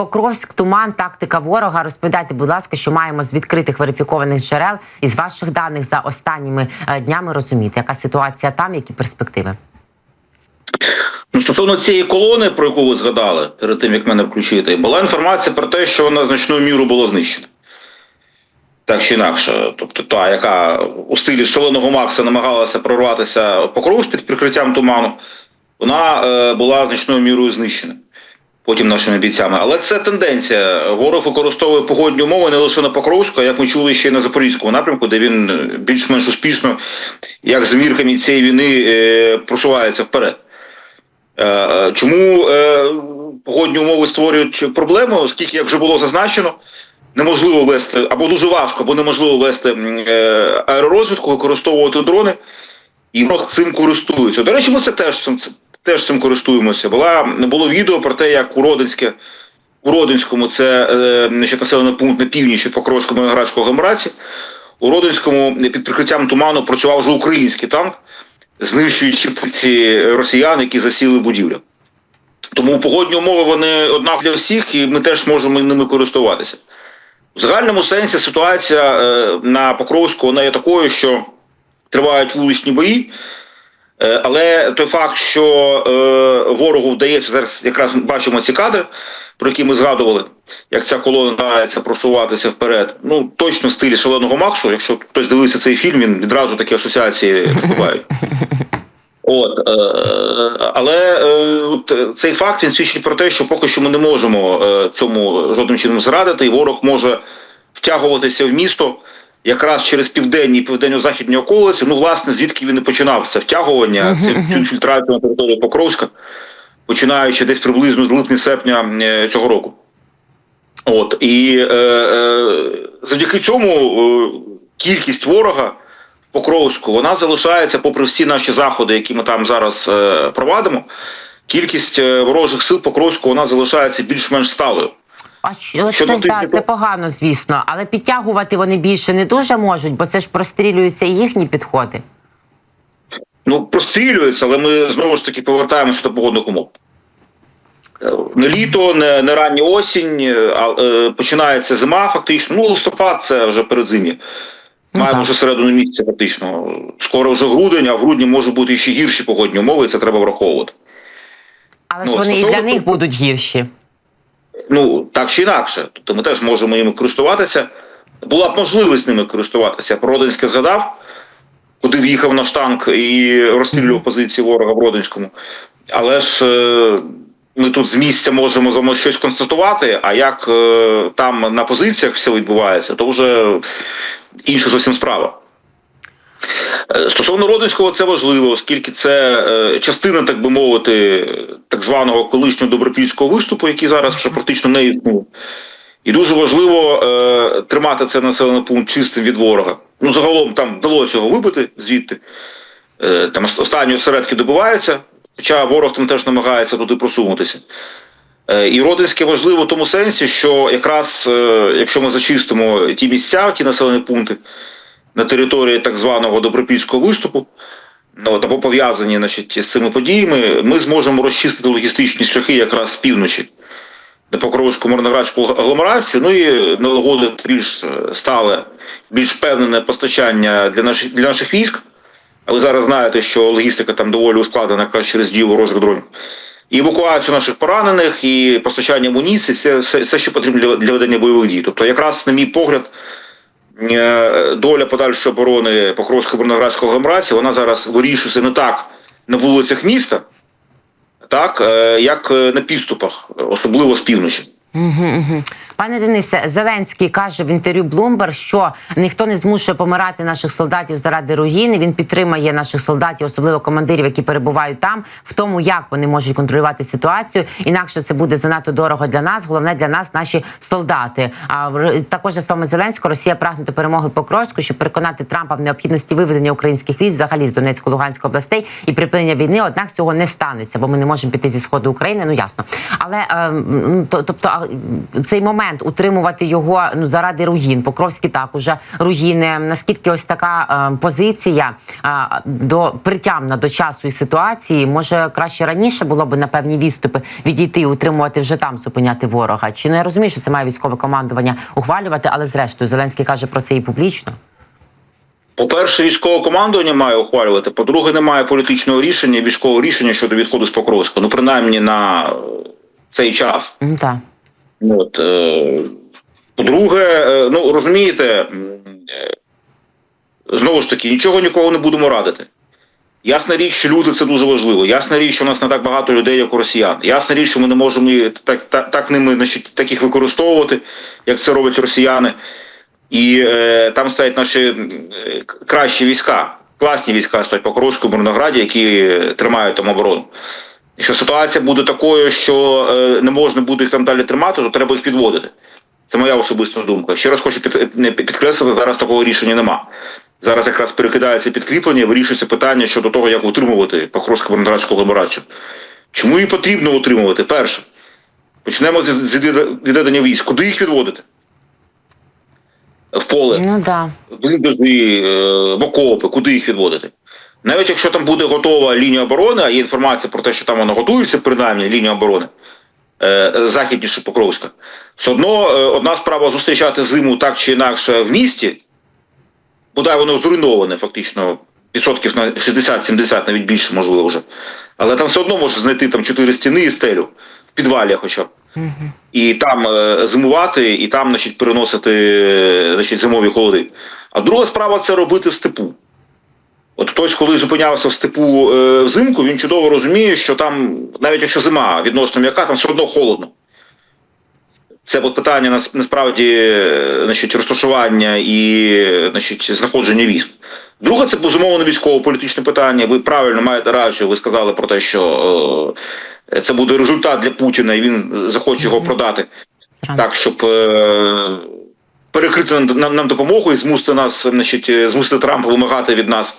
Покровськ, туман, тактика ворога. Розповідайте, будь ласка, що маємо з відкритих верифікованих джерел і з ваших даних за останніми е, днями розуміти, яка ситуація там, які перспективи. Ну, стосовно цієї колони, про яку ви згадали перед тим, як мене включити, була інформація про те, що вона значною мірою була знищена. Так чи інакше, тобто та, яка у стилі шаленого Макса намагалася прорватися покров під прикриттям туману, вона е, була значною мірою знищена потім нашими бійцями. Але це тенденція. Ворог використовує погодні умови не лише на Покровську, а як ми чули ще й на Запорізькому напрямку, де він е, більш-менш успішно, як з мірками цієї війни, е, просувається вперед. Е, Чому погодні умови створюють проблему, оскільки, як вже було зазначено, неможливо вести або дуже важко, або неможливо вести аеророзвідку, використовувати дрони, і ворог цим користується. До речі, ми це теж теж цим користуємося. Була було відео про те, як у Родинське. У Родинському це е, населений пункт на північі Покровському Градського агломерації. У Родинському під прикриттям туману працював вже український танк, знищуючи ці росіян, які засіли будівлю. Тому погодні умови вони однак для всіх, і ми теж можемо ними користуватися. В загальному сенсі ситуація е, на Покровську вона є такою, що тривають вуличні бої. Е, Але той факт, що е, ворогу вдається зараз, якраз бачимо ці кадри, про які ми згадували, як ця колона намагається просуватися вперед. Ну точно в стилі шаленого Максу. Якщо хтось дивився цей фільм, він відразу такі асоціації вступають. От, е, але от цей факт він свідчить про те, що поки що ми не можемо цьому жодним чином зрадити, і ворог може втягуватися в місто якраз через південні і південно-західні околиці. Ну, власне, звідки він і починав це втягування, цю, інфільтрацію на територію Покровська, починаючи десь приблизно з липня-серпня е, цього року. От і е, е, завдяки цьому е, кількість ворога в Покровську вона залишається, попри всі наші заходи, які ми там зараз е, провадимо. Кількість е, ворожих сил Покровську вона залишається більш-менш сталою. А що це ж це погано, звісно, але підтягувати вони більше не дуже можуть, бо це ж прострілюються і їхні підходи. Ну, прострілюється, але ми знову ж таки повертаємося до погодних умов. Е, Не літо, не, не рання осінь, е, а е, починається зима, фактично. Ну, листопад це вже передзим'я. Ну, Маємо так. вже середину місяця, фактично. Скоро вже грудень, а в грудні можуть бути ще гірші погодні умови, і це треба враховувати. Але ж Ну, вони і для них будуть гірші. Ну, так чи інакше. Тобто ми теж можемо ними користуватися. Була б можливість ними користуватися. Родинське згадав, куди в'їхав наш танк і розстрілював позиції ворога в Родинському. Але ж е, ми тут з місця можемо з вами щось констатувати, а як е, там на позиціях все відбувається, то вже інша зовсім справа. Е, Стосовно Родинського, це важливо, оскільки це е, частина, так би мовити, так званого колишнього добропільського виступу, який зараз вже практично не існує. І дуже важливо е, тримати цей населений пункт чистим від ворога. Ну, загалом там вдалося його вибити звідти. Е, там останні осередки добиваються, хоча ворог там теж намагається туди просунутися. Е, І Родинське важливо в тому сенсі, що якраз е, якщо ми зачистимо ті місця, ті населені пункти на території так званого добропільського виступу, ну, от, або пов'язані значить, з цими подіями, ми зможемо розчистити логістичні шляхи якраз з півночі на Покровську мирноградську агломерацію, ну і налагодити більш е, стале, більш впевнене постачання для наших для наших військ. А ви зараз знаєте, що логістика там доволі ускладнена якраз через дію ворожих дронів. І евакуацію наших поранених, і постачання амуніції, це все, все що потрібно для, для ведення бойових дій. Тобто, якраз, на мій погляд, доля подальшої оборони покровсько борноградського агломерації, вона зараз вирішується не так на вулицях міста, так, е, як е, на підступах, особливо з півночі. Угу, угу. Пане Денисе, Зеленський каже в інтерв'ю Bloomberg, що ніхто не змушує помирати наших солдатів заради руїни. Він підтримує наших солдатів, особливо командирів, які перебувають там, в тому, як вони можуть контролювати ситуацію. Інакше це буде занадто дорого для нас. Головне для нас наші солдати. А також за словами Зеленського, Росія прагне до перемоги по Покровську, щоб переконати Трампа в необхідності виведення українських військ взагалі з Донецької Луганської областей і припинення війни. Однак цього не станеться, бо ми не можемо піти зі сходу України. Ну ясно. Але ем, тобто, цей момент аргумент утримувати його ну заради руїн. Покровський так уже руїни. Наскільки ось така е, позиція е, до притямна до часу і ситуації, може краще раніше було б на певні відступи відійти і утримувати вже там, зупиняти ворога? Чи не я розумію, що це має військове командування ухвалювати? Але зрештою Зеленський каже про це і публічно. По-перше, військове командування має ухвалювати. По-друге, немає політичного рішення, військового рішення щодо відходу з Покровська. Ну, принаймні на е, цей час. Так. От, е, по-друге, е, ну розумієте, е, знову ж таки, нічого нікого не будемо радити. Ясна річ, що люди це дуже важливо. Ясна річ, що у нас не так багато людей, як у росіян. Ясна річ, що ми не можемо так, так, так ними значить, так їх використовувати, як це роблять росіяни. І е, там стоять наші кращі війська, класні війська стоять по Покровську, Мирнограді, які тримають там оборону. Якщо ситуація буде такою, що е, не можна буде їх там далі тримати, то треба їх підводити. Це моя особиста думка. Ще раз хочу під, підкреслити, зараз такого рішення нема. Зараз якраз перекидається підкріплення, вирішується питання щодо того, як утримувати Покровську Мирноградську агломерацію. Чому її потрібно утримувати? Перше, почнемо з, з відведення військ. Куди їх відводити? В поле Ну да. бліндажі, е, в окопи, куди їх відводити. Навіть якщо там буде готова лінія оборони, а є інформація про те, що там вона готується, принаймні лінія оборони е, західніше Покровська, все одно е, одна справа зустрічати зиму так чи інакше в місті, бодай воно зруйноване фактично відсотків на 60-70, навіть більше можливо вже. Але там все одно може знайти там чотири стіни і стелю в підвалі хоча б. І там е, зимувати, і там значить, переносити е, значить, зимові холоди. А друга справа це робити в степу. От хтось, коли зупинявся в степу е, взимку, він чудово розуміє, що там, навіть якщо зима відносно м'яка, там все одно холодно. Це от питання нас- насправді значить, розташування і значить, знаходження військ. Друге, це безумовно військово-політичне питання. Ви правильно маєте рацію, ви сказали про те, що е, це буде результат для Путіна, і він захоче його продати так, щоб е, перекрити нам, нам, допомогу і змусити нас, значить, е, змусити Трампа вимагати від нас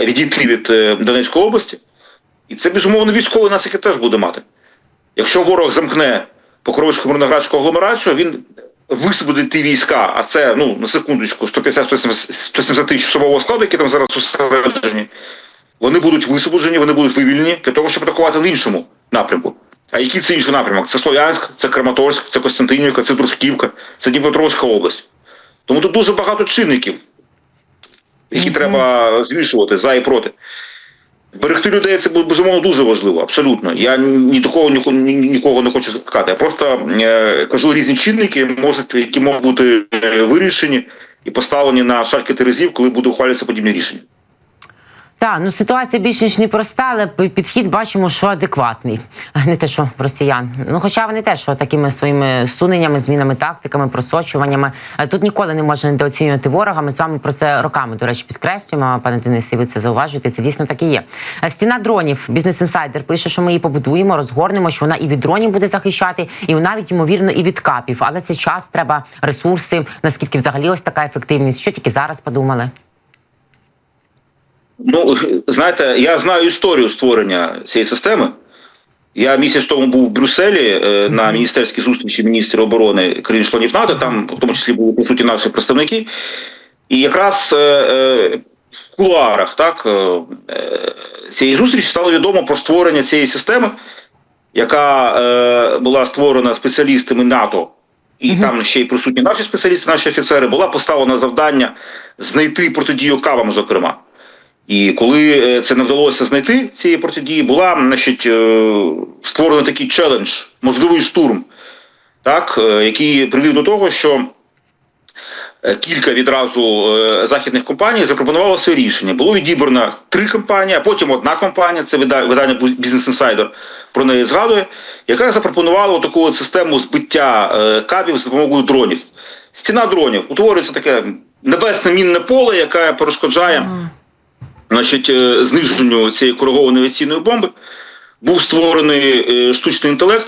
відійти від е, Донецької області. І це безумовно військовий наслідки теж буде мати. Якщо ворог замкне Покровську мирноградську агломерацію, він висвободить ті війська, а це ну на секундочку 150-170 тисяч особового складу, які там зараз зосереджені, вони будуть висвободжені, вони будуть вивільнені для того, щоб атакувати в іншому напрямку. А який це інший напрямок? Це Слов'янськ, це Краматорськ, це Костянтинівка, це Дружківка, це Дніпропетровська область. Тому тут дуже багато чинників, які Мгм. треба звішувати за і проти. Берегти людей це буде, безумовно дуже важливо, абсолютно. Я ні до кого ні, ні- нікого не хочу закликати. Я просто е, кажу різні чинники, можуть, які можуть бути е, вирішені і поставлені на шальки терезів, коли буде ухвалюватися подібне рішення. Так, ну ситуація більш ніж непроста, але підхід бачимо, що адекватний. Не те, що росіян. Ну, хоча вони теж що такими своїми суненнями, змінами тактиками, просочуваннями. Е, Тут ніколи не можна недооцінювати ворога. Ми з вами про це роками, до речі, підкреслюємо. Пане Денисе, ви це зауважуєте. Це дійсно так і є. Е, Стіна дронів. Бізнес інсайдер пише, що ми її побудуємо, розгорнемо, що вона і від дронів буде захищати, і навіть ймовірно і від капів. Але це час, треба ресурси. Наскільки взагалі ось така ефективність? Що тільки зараз подумали? Ну, знаєте, я знаю історію створення цієї системи. Я місяць тому був в Брюсселі е, на міністерській зустрічі міністрів оборони країн-членів НАТО, там в тому числі були по суті наші представники. І якраз е, е, в кулуарах так, цієї зустрічі стало відомо про створення цієї системи, яка була створена спеціалістами НАТО, і Мгм. там ще й присутні наші спеціалісти, наші офіцери, була поставлена завдання знайти протидію кавам, зокрема. І коли е, це не вдалося знайти цієї протидії, була значить, е, створений такий челендж, мозговий штурм, так, е, який привів до того, що кілька відразу західних компаній запропонувало своє рішення. Було відібрано три компанії, а потім одна компанія, це вида- видання Business Insider про неї згадує, яка запропонувала таку систему збиття кабів за допомогою дронів. Стіна дронів утворюється таке небесне мінне поле, яке перешкоджає значить, е, зниженню цієї коригованої авіаційної бомби. Був створений е, штучний інтелект,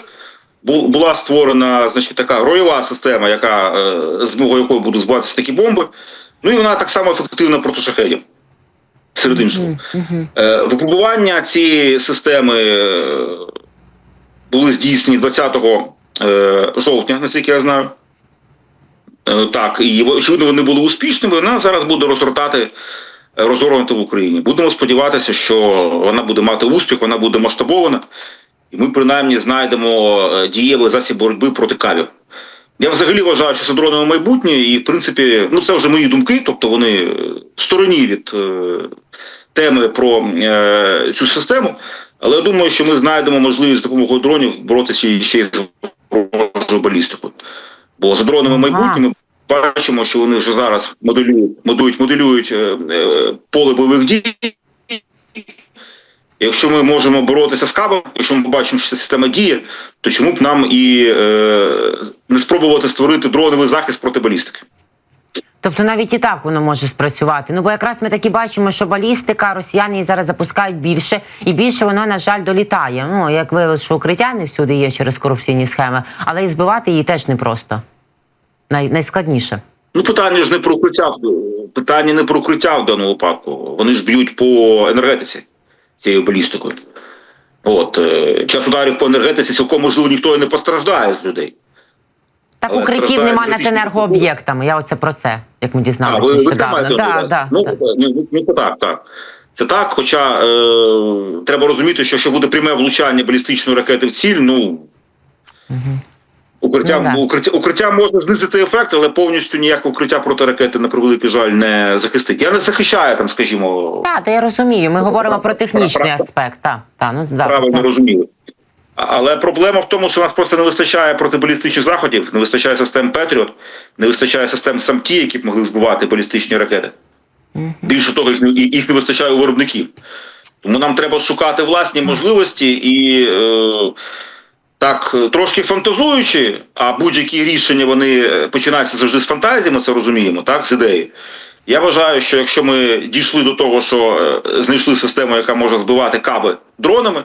була створена значить, така ройова система, яка, е, з допомогою якої будуть збиватися такі бомби. Ну і вона так само ефективна проти шахедів. Серед іншого. Мгм. Е, Випробування цієї системи були здійснені 20 е, жовтня, наскільки я знаю. Так, і очевидно, вони були успішними. Вона зараз буде розгортати, розгорнути в Україні. Будемо сподіватися, що вона буде мати успіх, вона буде масштабована, і ми принаймні знайдемо е, дієвий засіб боротьби проти кавів. Я взагалі вважаю, що це дронове майбутнє, і в принципі, ну це вже мої думки, тобто вони е, в стороні від е, теми про е, цю систему. Але я думаю, що ми знайдемо можливість з допомогою дронів боротися ще й з ворожою балістикою. Бо за дронами Ага. Бачимо, що вони вже зараз моделюють, моделюють, моделюють е, е, поле бойових дій. Якщо ми можемо боротися з кабом, якщо ми побачимо, що ця система діє, то чому б нам і е, не спробувати створити дроновий захист проти балістики? Тобто навіть і так воно може спрацювати. Ну бо якраз ми таки бачимо, що балістика росіяни її зараз запускають більше, і більше воно, на жаль, долітає. Ну як виявилось, що укриття не всюди є через корупційні схеми, але і збивати її теж непросто. Най- найскладніше. Ну, питання ж не про укриття, питання не про укриття в даному випадку. Вони ж б'ють по енергетиці цією балістикою. От, е, час ударів по енергетиці цілком можливо ніхто і не постраждає з людей. Так Але укриттів страждають нема над енергооб'єктами. Я оце про це, як ми А, дізналися ви, ви маєте на Да, да, ну, да. ну, ну, це так, так. Це так, хоча е, треба розуміти, що якщо буде пряме влучання балістичної ракети в ціль, ну. Укриття, Ну, да. укриття, укриття може знизити ефект, але повністю ніяке укриття проти ракети, на превеликий жаль, не захистить. Я не захищаю там, скажімо, Так, та я розумію. Ми говоримо про технічний аспект. Так, та, ну, да, правильно це- розуміли. Але проблема в тому, що у нас просто не вистачає протибалістичних заходів, не вистачає систем Петріот, не вистачає систем САМТі, які б могли збивати балістичні ракети. Більше того, їх, не- їх не вистачає у виробників. Тому нам треба шукати власні можливості і е, так е, трошки фантазуючи, а будь-які рішення вони е, починаються завжди з фантазії, ми це розуміємо, так, з ідеї. Я вважаю, що якщо ми дійшли до того, що е, знайшли систему, яка може збивати каби дронами,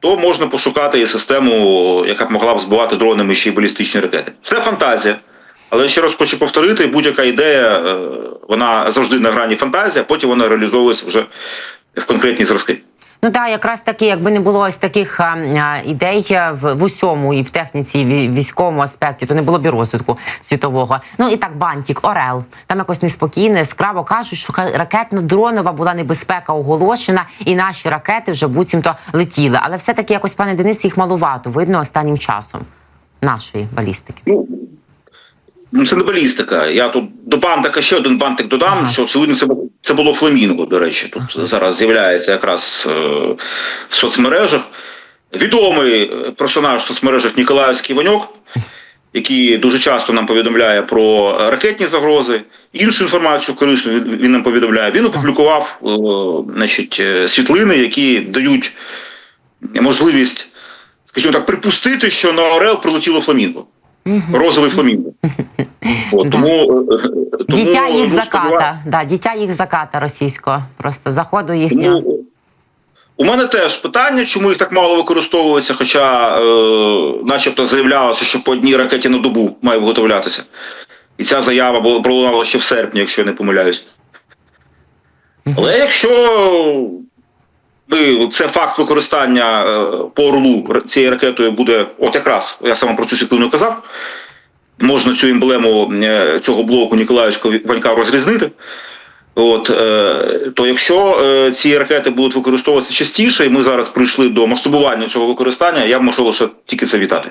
то можна пошукати і систему, яка б могла б збивати дронами ще й балістичні ракети. Це фантазія. Але ще раз хочу повторити, будь-яка ідея, вона завжди на грані фантазії, а потім вона реалізовується вже в конкретні зразки. Ну так, якраз таки, якби не було ось таких а, а, ідей в, в усьому і в техніці, і в військовому аспекті, то не було б і розвитку світового. Ну і так, бантік, Орел. Там якось неспокійно, яскраво кажуть, що ракетно-дронова була небезпека оголошена, і наші ракети вже буцімто летіли. Але все-таки якось, пане Денис, їх малувато видно останнім часом нашої балістики. Ну, ну це не балістика. Я тут до бантика ще один бантик додам, Ага. що очевидно це, бу- це було фламінго, до речі. Тут зараз з'являється якраз е, в соцмережах. Відомий е, персонаж в соцмережах Ніколаївський Ваньок, який дуже часто нам повідомляє про ракетні загрози, іншу інформацію корисну він, він нам повідомляє. Він опублікував е, значить, е, світлини, які дають можливість, скажімо так, припустити, що на Орел прилетіло фламінго. Розовий фламінго. От, тому, е, е, тому, дітя їх ну, заката, да, дітя їх заката російського, просто заходу їхнього. Тому у мене теж питання, чому їх так мало використовується, хоча е, начебто заявлялося, що по одній ракеті на добу має виготовлятися. І ця заява була пролунала ще в серпні, якщо я не помиляюсь. Але якщо це факт використання е, по орлу цією ракетою буде, от якраз я саме про цю світлину казав, можна цю емблему е, цього блоку Ніколаївського Ванька розрізнити. От, е, то якщо ці ракети будуть використовуватися частіше, і ми зараз прийшли до масштабування цього використання, я можу лише тільки це вітати.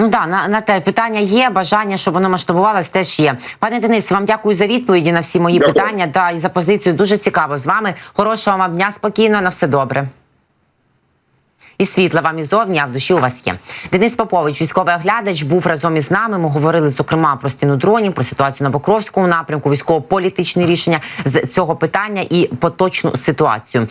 Ну да, на, на те питання є, бажання, щоб воно масштабувалось, теж є. Пане Денис, вам дякую за відповіді на всі мої Дякую. питання. Да, і за позицію дуже цікаво з вами. Хорошого вам дня спокійно, на все добре. І світла вам і зовні, а в душі у вас є. Денис Попович, військовий оглядач, був разом із нами. Ми говорили зокрема про стіну дронів, про ситуацію на Покровському напрямку, військово-політичні рішення з цього питання і поточну ситуацію.